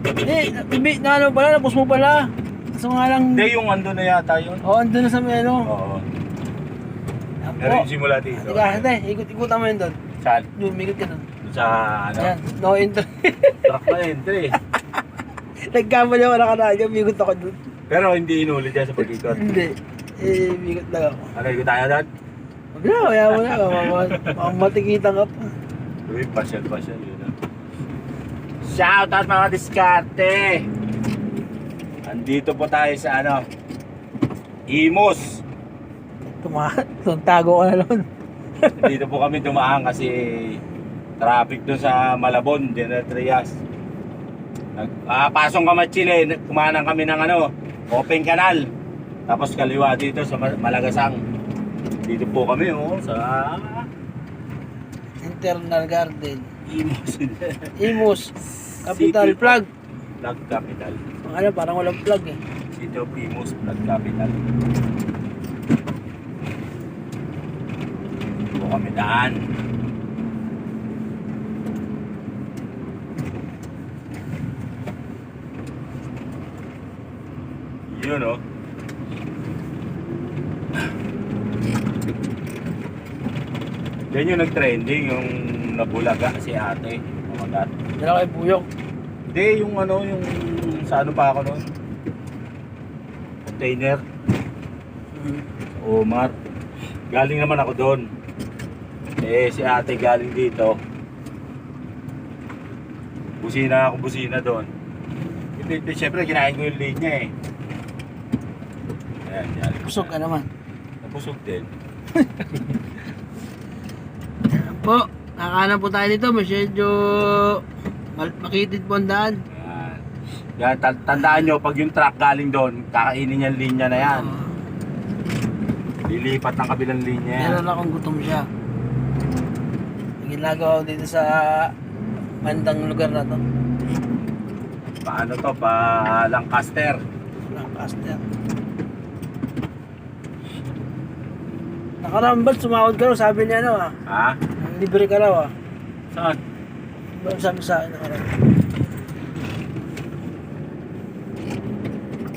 Eh, ibi, na ano pala, napos mo pala. Kaso nga lang, Hindi, yung ando na yata yun. oh, andun na sa meno. Oo. Yan Pero yung simula dito. Teka, hindi, ikot-ikutan mo yun doon. Saan? Yung mikot ka doon. Sa ano? Ayan, no entry. Truck na entry. Nagkamali ako nakaraga, mikot ako doon. Pero hindi inulit yan sa pag-ikot. Hindi. Eh, mikot lang ako. Ano, ikot tayo doon? Wag na, kaya mo na. Matikitan ka pa. Uy, pasyal, pasyal. Yun ah. Shout out mga diskarte! Andito po tayo sa ano, Imus. Tuma, tago ko na lang. Dito po kami dumaan kasi traffic doon sa Malabon, General Trias. Nag, ah, pasong Kamachile, kumanan kami ng ano, open canal. Tapos kaliwa dito sa Ma- Malagasang. Dito po kami oh, sa Internal Garden. Imus. Imus. Capital City Plug. Plug Capital. Ang ano, parang walang plug eh. City of Imus, Plug Capital. Dito kami daan. Yun oh. Yan yung nag-trending, yung nabulaga si ate. Kumagat. Dala kay Buyok. Hindi, yung ano, yung sa ano pa ako noon? Container. Omar. Galing naman ako doon. Eh, si ate galing dito. Busina ako, busina doon. Syempre, kinain ko yung linya eh. Ayan, yan. Pusog ka naman. Napusog din. Yan po. Nakakanan po tayo dito. Medyo makitid po ang daan. Yan. Yan, ta- tandaan nyo, pag yung truck galing doon, kakainin yung linya na yan. Lilipat ng kabilang linya yan. Meron akong gutom siya. Ginagawa ko dito sa bandang lugar na to. Paano to? Pa Lancaster. Lancaster. Nakarambal, sumawad ka raw. Sabi niya ano ah. Ha? Libre ka raw ah. Saan? Ba- Sabi sa akin nakarambal.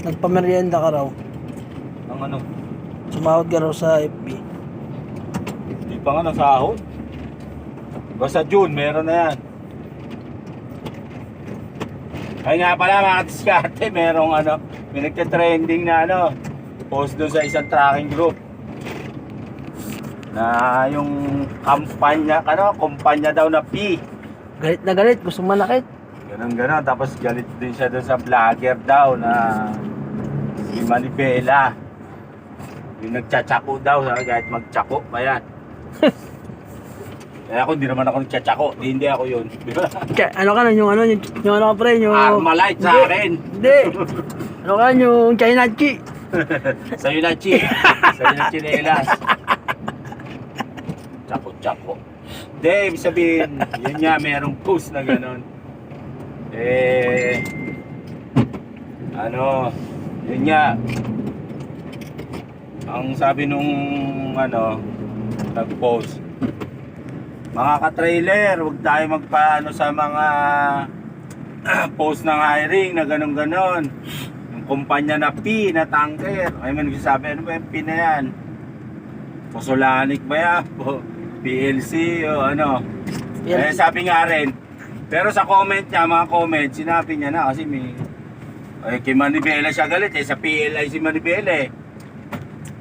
Nagpamerienda ka raw. Ang ano? Sumawad ka raw sa FB. Hindi pa nga nasahod. Basta June, meron na yan. Ay nga pala mga diskarte, merong ano, may nagka-trending na ano, post doon sa isang tracking group. Na yung kampanya, ano, kumpanya daw na P. Galit na galit. Gusto manakit. Ganon ganon. Tapos galit din siya doon sa vlogger daw na si Manibela. Yung nagtsatsaku daw, sabi kahit magtsako pa yan. Kaya ako hindi naman ako nagtsatsaku, di, hindi ako yun. Kaya, ano ka na yung ano, yung, yung ano ka pre, yung... Armalite sa Hindi. akin. Hindi. ano ka yung Chinachi. Sa'yo na, Chi. Sa'yo na, Chinelas. Tsako-tsako. Hindi, ibig sabihin, yun nga, merong post na gano'n. Eh, ano, yun nga, ang sabi nung, ano, nag-post, mga ka-trailer, huwag tayo magpaano sa mga post ng hiring na ganon-ganon. Yung kumpanya na P na tanker. Ay man nagsasabi, ano ba yung P na yan? Posolanik ba yan? PLC o ano? Eh, sabi nga rin. Pero sa comment niya, mga comment, sinabi niya na kasi may... Eh, kay Manibela siya galit eh. Sa PLI si Manibela eh.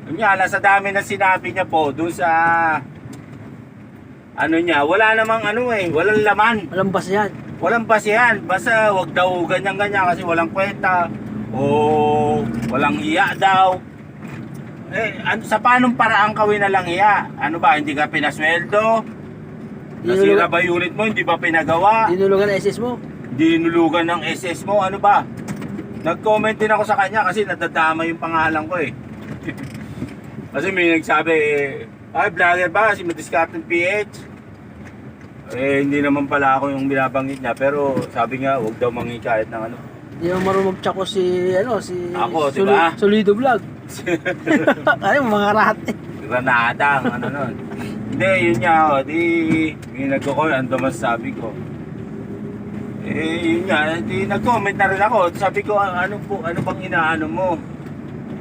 Yun nga, nasa dami na sinabi niya po, doon sa... Ano niya, wala namang ano eh, walang laman. Walang bas yan. Walang basihan. Basta wag daw ganyan-ganyan kasi walang kwenta. O walang iya daw. Eh, ano, sa paanong paraan kawin na lang iya? Ano ba, hindi ka pinasweldo? Nasira ba yung unit mo, hindi ba pinagawa? Dinulugan ang SS mo. Dinulugan ng SS mo, ano ba? Nag-comment din ako sa kanya kasi nadadama yung pangalan ko eh. kasi may nagsabi, eh, ay vlogger ba si Madiscarte PH? Eh hindi naman pala ako yung binabanggit niya pero sabi nga wag daw mangi kahit ng ano. Di mo marunong magtsako si, ano, si... Ako, di ba? Solido Vlog. Ay, mga eh. Granada ang ano nun. Hindi, yun nga oh, di may nagko-call ano mas sabi ko. Eh, yun nga, di, nag-comment na rin ako. Sabi ko, "Ah, ano po, ano bang inaano mo?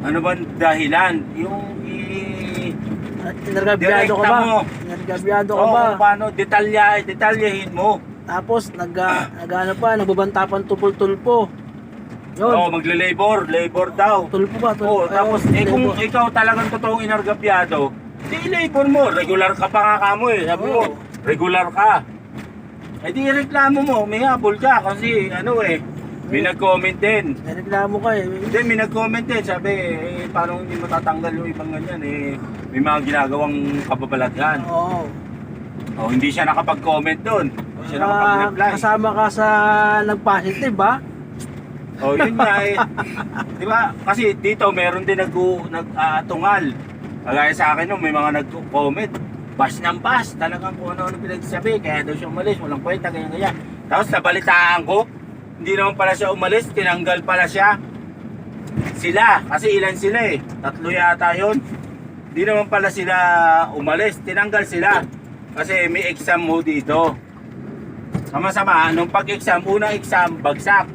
Ano bang dahilan? Yung i... At Inargabyado ka Direkta ba? mo. Inargabyado ka Oo, ba? paano, detalya, detalyahin mo. Tapos, nag, nag ano pa, nagbabanta pa ng tupol-tulpo. Yun. Oo, magle-labor, labor daw. Tulpo ba? Tulpo. Oo, tapos, eh, kung labor. ikaw talagang totoong inargabyado, di labor mo. Regular ka pa nga kamo eh. Sabi mo, Oo. regular ka. Eh di reklamo mo, may habol ka kasi ano eh, may nag-comment din. May reklamo ka eh. Hindi, may nag-comment din. Sabi, eh, paano hindi matatanggal yung ibang ganyan eh. May mga ginagawang kababalaghan. Oo. O, hindi siya nakapag-comment doon. Hindi siya Ah, nakapag-reply. kasama ka sa nag-positive ba? O, yun nga eh. Di ba? Kasi dito meron din nag nag-aatungal. Kagaya sa akin no, may mga nag-comment. Bash ng bash. Talagang kung ano-ano pinagsasabi. Kaya daw siya umalis. Walang kwenta, ganyan ganyan. Tapos nabalitaan ko, hindi naman pala siya umalis. Tinanggal pala siya. Sila. Kasi ilan sila eh. Tatlo yata yun. Hindi naman pala sila umalis. Tinanggal sila. Kasi may exam mo dito. Sama-sama, nung pag-exam, unang exam, bagsak.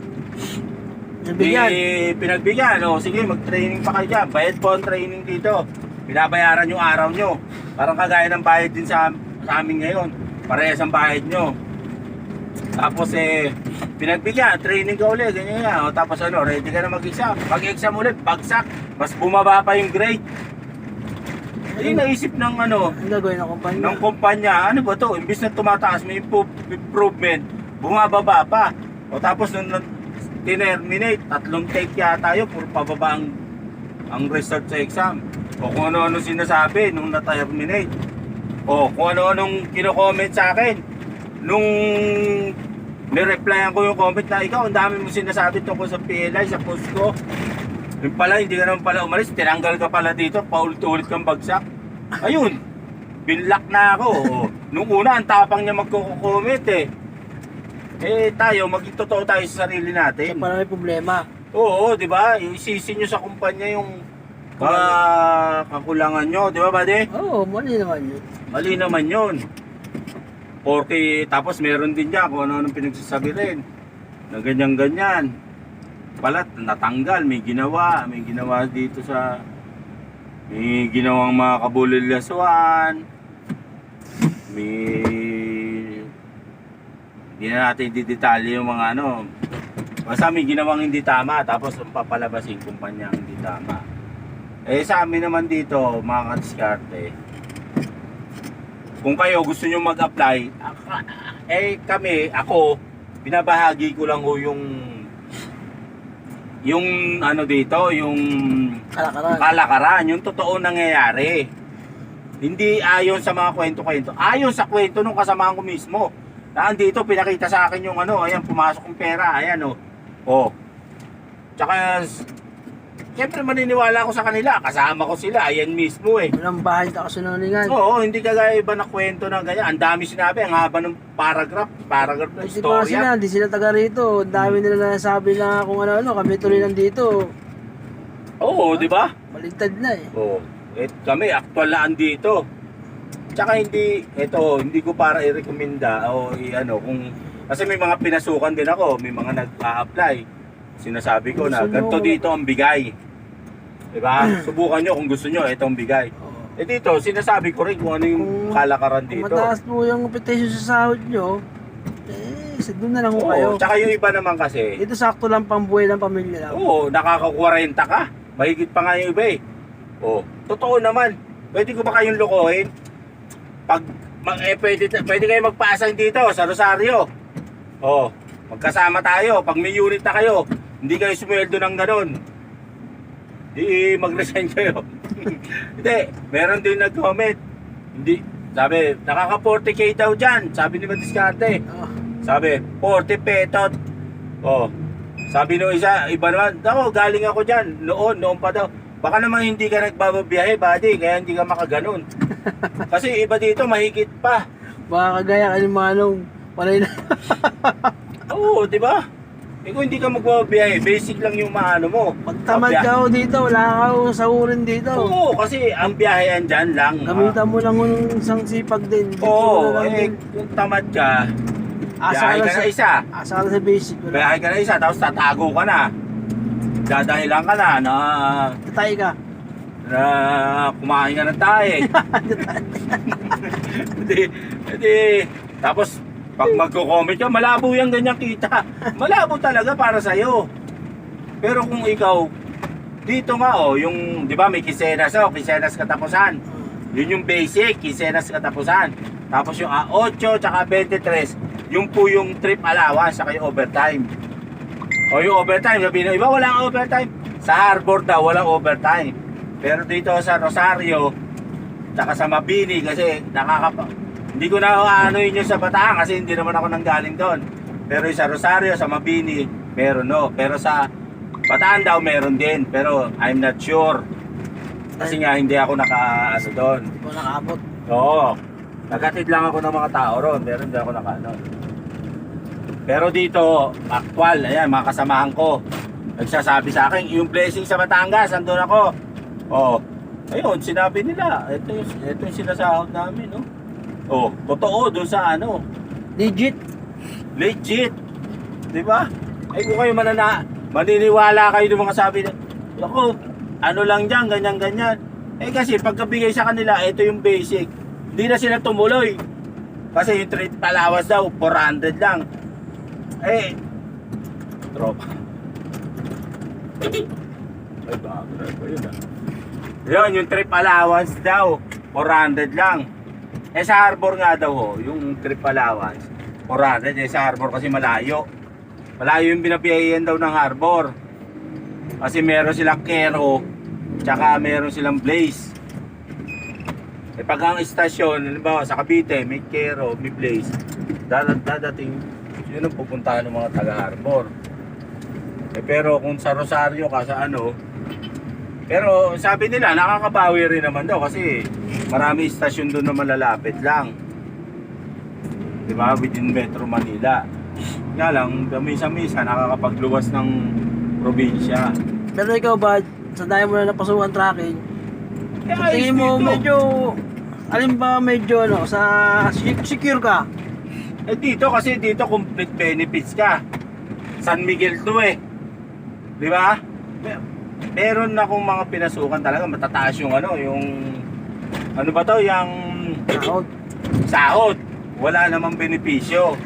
Nabigyan. May pinagbigyan. O, sige, mag-training pa kayo dyan. Bayad po ang training dito. Binabayaran yung araw nyo. Parang kagaya ng bayad din sa, sa amin ngayon. Parehas ang bayad nyo. Tapos eh, pinagbigyan, training ka ulit, ganyan yan. O, tapos ano, ready ka na mag-exam. Pag-exam ulit, bagsak. Mas bumaba pa yung grade. Hindi naisip ng ano, Ang gagawin ng kumpanya. ng kumpanya, ano ba to? Imbis na tumataas, may improvement, bumababa pa. O tapos nung nung tinerminate, tatlong take yata yun, puro pababa ang, ang result sa exam. O kung ano-ano sinasabi nung na-terminate. O kung ano-anong kino-comment sa akin. Nung nireplyan ko yung comment na ikaw, ang dami mo sinasabi tungkol sa PLI, sa post ko. Yung pala, hindi ka naman pala umalis, tinanggal ka pala dito, paulit-ulit kang bagsak. Ayun, binlock na ako. Nung una, ang tapang niya magko-comment eh. Eh tayo, maging totoo tayo sa sarili natin. pala may problema. Oo, di ba? Isisi nyo sa kumpanya yung ah, kakulangan nyo, di ba, buddy? Oo, mali naman yun. Mali naman yun. Porque, tapos meron din dyan kung ano-anong pinagsasabi rin. Na ganyan-ganyan. Palat, natanggal, may ginawa. May ginawa dito sa... May ginawang mga kabulilyasuan. May... Hindi na natin didetalye yung mga ano. Basta may ginawang hindi tama, tapos ang papalabasin kumpanya ang hindi tama. Eh sa amin naman dito, mga kadiskarte, kung kayo gusto nyo mag-apply, eh kami, ako, binabahagi ko lang ho yung yung ano dito, yung Kalakaran. kalakaran, yung totoo nangyayari. Hindi ayon sa mga kwento-kwento. Ayon sa kwento nung kasamahan ko mismo. Na dito pinakita sa akin yung ano, ayan pumasok yung pera, ayan oh. Oh. Tsaka Siyempre maniniwala ako sa kanila, kasama ko sila, ayan mismo eh. Walang bahay na kasunungan. Oo, hindi kagaya iba na kwento na ganyan. Ang dami sinabi, ang haba ng paragraph, paragraph ng Kasi pa storya. sila, hindi sila taga rito. Ang dami nila nasabi na kung ano-ano, kami tuloy nandito. Oo, di ba? Baligtad na eh. Oo. Eh, kami, actual na andito. Tsaka hindi, ito, hindi ko para i-recommenda o i-ano, kung, kasi may mga pinasukan din ako, may mga nag-a-apply. Sinasabi ko na, ganito dito ang bigay. Di ba? Subukan nyo kung gusto nyo, ito ang bigay. Eh dito, sinasabi ko rin kung ano yung Kung- kalakaran Kung dito. mataas po yung petition sa sahod nyo, eh, sa doon na lang ho kayo. Oo, tsaka yung iba naman kasi, Dito sakto lang pang buhay ng pamilya lang. Oo, nakaka-40 ka. Mahigit pa nga yung iba eh. Oo, totoo naman. Pwede ko ba kayong lokohin? Pag, mag, eh, pwede, pwede kayo magpaasang dito sa Rosario. Oo, magkasama tayo. Pag may unit na kayo, hindi kayo sumweldo ng ganun. Di mag-resign kayo. hindi, meron din nag-comment. Hindi, sabi, nakaka 40k daw dyan. Sabi ni Matiscarte. Oh, Sabi, 40 petot. Oh. Sabi nung isa, iba naman, ako galing ako diyan, noon, noon pa daw. Baka naman hindi ka nagbababiyahe, buddy, kaya hindi ka makaganon. Kasi iba dito, mahigit pa. baka kagaya ka ni Manong. Panay na. Oo, di ba? Eh kung hindi ka magbababiyahe, basic lang yung maano mo. Pag tamad Pagbiya- ka ho dito, wala ka ho sahurin dito. Oo, kasi ang biyahe yan dyan lang. Gamitan mo lang ho ng isang sipag din. Oo, lang eh din. kung tamad ka, Asa Biyahe ka na sa, isa. asa ka na sa basic. Wala. Biyahe ka na isa, tapos tatago ka na. Dadahilan ka na na, Tatay ka. na kumain ka ng tae. Hindi, hindi. Tapos, pag magko-comment ka, malabo yung ganyan kita. Malabo talaga para sa'yo. Pero kung ikaw, dito nga oh, yung, di ba may kisenas oh, kisenas katapusan. Yun yung basic, kisenas katapusan. Tapos yung ah, 8 tsaka 23, yung po yung trip allowance saka yung overtime. O yung overtime, sabihin ng iba, walang overtime. Sa harbor daw, walang overtime. Pero dito sa Rosario, tsaka sa Mabini, kasi nakakapa... Hindi ko na ano yun sa Bataan kasi hindi naman ako nanggaling doon. Pero sa Rosario, sa Mabini, meron no. Pero sa Bataan daw meron din. Pero I'm not sure. Kasi nga hindi ako naka ano doon. Hindi mo nakaabot. Oo. Nagatid lang ako ng mga tao ron, pero hindi ako nakaano. Pero dito, actual, ayan, mga kasamahan ko. Nagsasabi sa akin, yung blessing sa Batangas, andun ako. Oh, ayun, sinabi nila, ito yung, ito yung sinasahod namin, no? Oh, totoo, doon sa ano, Legit. legit. Di ba? Ay kung kayo manana, maniniwala kayo ng mga sabi na, ako, ano lang dyan, ganyan, ganyan. Eh kasi pagkabigay sa kanila, ito yung basic. Hindi na sila tumuloy. Kasi yung treat palawas daw, 400 lang. Eh, tropa. Ay, bakit ba yun ah? Yun, yung trip allowance daw, 400 lang. Eh sa harbor nga daw ho, yung trip allowance, 400. Eh sa harbor kasi malayo. Malayo yung binabiyayan daw ng harbor. Kasi meron silang Kero, tsaka meron silang Blaze. Eh pag ang istasyon, halimbawa sa Cavite, may Kero, may Blaze, dadat dadating, yun ang pupuntahan ng mga taga-harbor. Eh pero kung sa Rosario ka sa ano, pero sabi nila nakakabawi rin naman daw kasi marami istasyon doon na malalapit lang. 'Di ba? Within Metro Manila. Nga lang, misa-misa nakakapagluwas ng probinsya. Pero ikaw ba, sa dahil mo na napasukan tracking, sa tingin mo dito. medyo, alin ba medyo ano, sa se- secure ka? Eh dito kasi dito complete benefits ka. San Miguel to eh. Di ba? Me- Meron na akong mga pinasukan talaga matataas yung ano, yung ano ba to, yung Sahod. sahod. Wala namang benepisyo.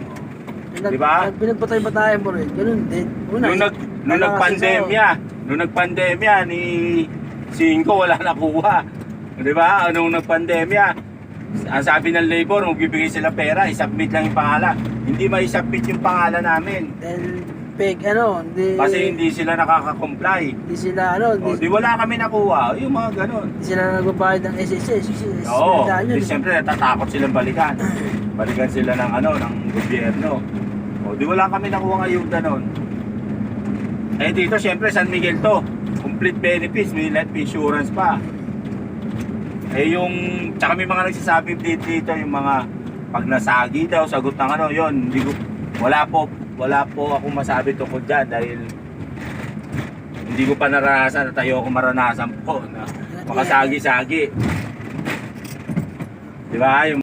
Pinag, Diba? Pinagpatay ba tayo mo rin? Ganun din. Una, Nung nag nung nagpandemya, nung nagpandemya ni Cinco wala nakuha. 'Di ba? Nung nagpandemya, ang sabi ng labor, magbibigay sila pera, i-submit lang yung pangalan. Hindi mai-submit yung pangalan namin. Dahil fake ano, hindi, Kasi hindi sila nakaka-comply. hindi sila ano, O, hindi, di wala kami nakuha. Yung mga ganun. hindi sila nagbabayad ng SSS. SSS Oo. Di siyempre natatakot silang balikan. Balikan sila ng ano, ng gobyerno. O, di wala kami nakuha ng ayuda nun. Eh dito siyempre San Miguel to. Complete benefits, may life insurance pa. Eh yung, tsaka may mga nagsasabi dito, dito yung mga pag nasagi daw, sagot ng ano, yon hindi ko, wala po, wala po ako masabi tungkol dyan dahil hindi ko pa naranasan at ayoko maranasan po na makasagi-sagi. Di ba? Yung